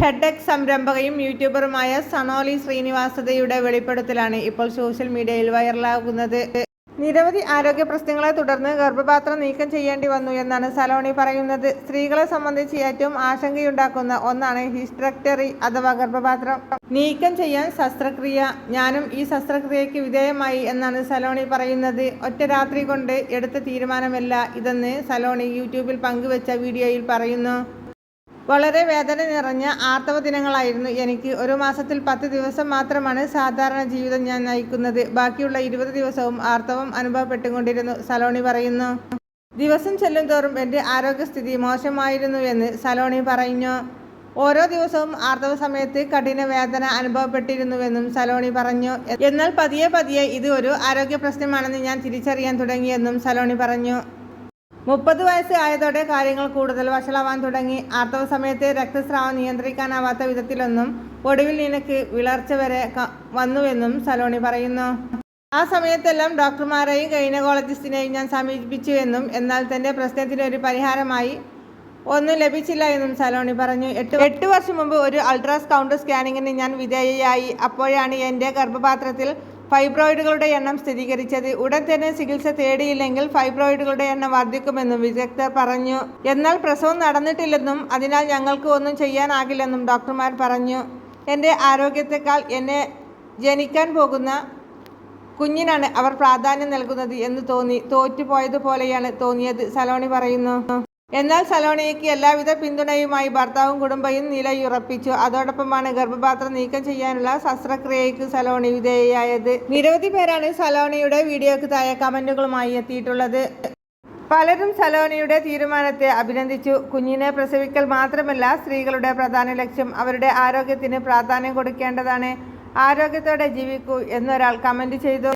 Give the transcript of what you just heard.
ഹെഡെക് സംരംഭകയും യൂട്യൂബറുമായ സണോലി ശ്രീനിവാസതയുടെ വെളിപ്പെടുത്തലാണ് ഇപ്പോൾ സോഷ്യൽ മീഡിയയിൽ വൈറലാകുന്നത്. നിരവധി ആരോഗ്യ പ്രശ്നങ്ങളെ തുടർന്ന് ഗർഭപാത്രം നീക്കം ചെയ്യേണ്ടി വന്നു എന്നാണ് സലോണി പറയുന്നത്. സ്ത്രീകളെ സംബന്ധിച്ച് ഏറ്റവും ആശങ്കയുണ്ടാക്കുന്ന ഒന്നാണ് ഹിസ്ട്രക്ടറി അഥവാ ഗർഭപാത്രം. നീക്കം ചെയ്യാൻ ശസ്ത്രക്രിയ. ഞാനും ഈ ശസ്ത്രക്രിയയ്ക്ക് വിധേയമായി എന്നാണ് സലോണി പറയുന്നത്. ഒറ്റ രാത്രി കൊണ്ട് എടുത്ത തീരുമാനമല്ല ഇതെന്ന് സലോണി യൂട്യൂബിൽ പങ്കുവച്ച വീഡിയോയിൽ പറയുന്നു. വളരെ വേദന നിറഞ്ഞ ആർത്തവ ദിനങ്ങളായിരുന്നു എനിക്ക്. ഒരു മാസത്തിൽ പത്ത് ദിവസം മാത്രമാണ് സാധാരണ ജീവിതം ഞാൻ നയിക്കുന്നത്. ബാക്കിയുള്ള ഇരുപത് ദിവസവും ആർത്തവം അനുഭവപ്പെട്ടുകൊണ്ടിരുന്നു സലോണി പറയുന്നു. ദിവസം ചെല്ലും തോറും എന്റെ ആരോഗ്യസ്ഥിതി മോശമായിരുന്നു എന്ന് സലോണി പറഞ്ഞു. ഓരോ ദിവസവും ആർത്തവ സമയത്ത് കഠിന വേദന അനുഭവപ്പെട്ടിരുന്നുവെന്നും സലോണി പറഞ്ഞു. എന്നാൽ പതിയെ പതിയെ ഇത് ഒരു ആരോഗ്യ പ്രശ്നമാണെന്ന് ഞാൻ തിരിച്ചറിയാൻ തുടങ്ങിയെന്നും സലോണി പറഞ്ഞു. മുപ്പത് വയസ്സ് ആയതോടെ കാര്യങ്ങൾ കൂടുതൽ വഷളാവാൻ തുടങ്ങി. ആർത്തവ സമയത്ത് രക്തസ്രാവം നിയന്ത്രിക്കാനാവാത്ത വിധത്തിലൊന്നും ഒടുവിൽ നിനക്ക് വിളർച്ച വരെ വന്നുവെന്നും സലോണി പറയുന്നു. ആ സമയത്തെല്ലാം ഡോക്ടർമാരെയും ഗൈനക്കോളജിസ്റ്റിനെയും ഞാൻ സമീപിച്ചു എന്നും എന്നാൽ തന്റെ പ്രശ്നത്തിന് ഒരു പരിഹാരമായി ഒന്നും ലഭിച്ചില്ല എന്നും സലോണി പറഞ്ഞു. എട്ട് എട്ട് വർഷം മുമ്പ് ഒരു അൾട്രാസ് കൗണ്ടർ സ്കാനിങ്ങിന് ഞാൻ വിധേയയായി. അപ്പോഴാണ് എന്റെ ഗർഭപാത്രത്തിൽ ഫൈബ്രോയിഡുകളുടെ എണ്ണം സ്ഥിരീകരിച്ചത് ഉടൻ തന്നെ ചികിത്സ തേടിയില്ലെങ്കിൽ ഫൈബ്രോയിഡുകളുടെ എണ്ണം വർദ്ധിക്കുമെന്നും വിദഗ്ധർ പറഞ്ഞു. എന്നാൽ പ്രസവം നടന്നിട്ടില്ലെന്നും അതിനാൽ ഞങ്ങൾക്ക് ഒന്നും ചെയ്യാനാകില്ലെന്നും ഡോക്ടർമാർ പറഞ്ഞു. എന്റെ ആരോഗ്യത്തെക്കാൾ എന്നെ ജനിക്കാൻ പോകുന്ന കുഞ്ഞിനാണ് അവർ പ്രാധാന്യം നൽകുന്നത് എന്ന് തോന്നി. തോറ്റുപോയതുപോലെയാണ് തോന്നിയത് സലോണി പറയുന്നു. എന്നാൽ സലോണിയയ്ക്ക് എല്ലാവിധ പിന്തുണയുമായി ഭർത്താവും കുടുംബയും നിലയുറപ്പിച്ചു. അതോടൊപ്പമാണ് ഗർഭപാത്രം നീക്കം ചെയ്യാനുള്ള ശസ്ത്രക്രിയയ്ക്ക് സലോണി വിധേയയായത്. നിരവധി പേരാണ് സലോണിയുടെ വീഡിയോക്ക് താഴെ കമന്റുകളുമായി എത്തിയിട്ടുള്ളത്. പലരും സലോണിയുടെ തീരുമാനത്തെ അഭിനന്ദിച്ചു. കുഞ്ഞിനെ പ്രസവിക്കൽ മാത്രമല്ല സ്ത്രീകളുടെ പ്രധാന ലക്ഷ്യം അവരുടെ ആരോഗ്യത്തിന് പ്രാധാന്യം കൊടുക്കേണ്ടതാണ്. ആരോഗ്യത്തോടെ ജീവിക്കൂ എന്നൊരാൾ കമന്റ് ചെയ്തു.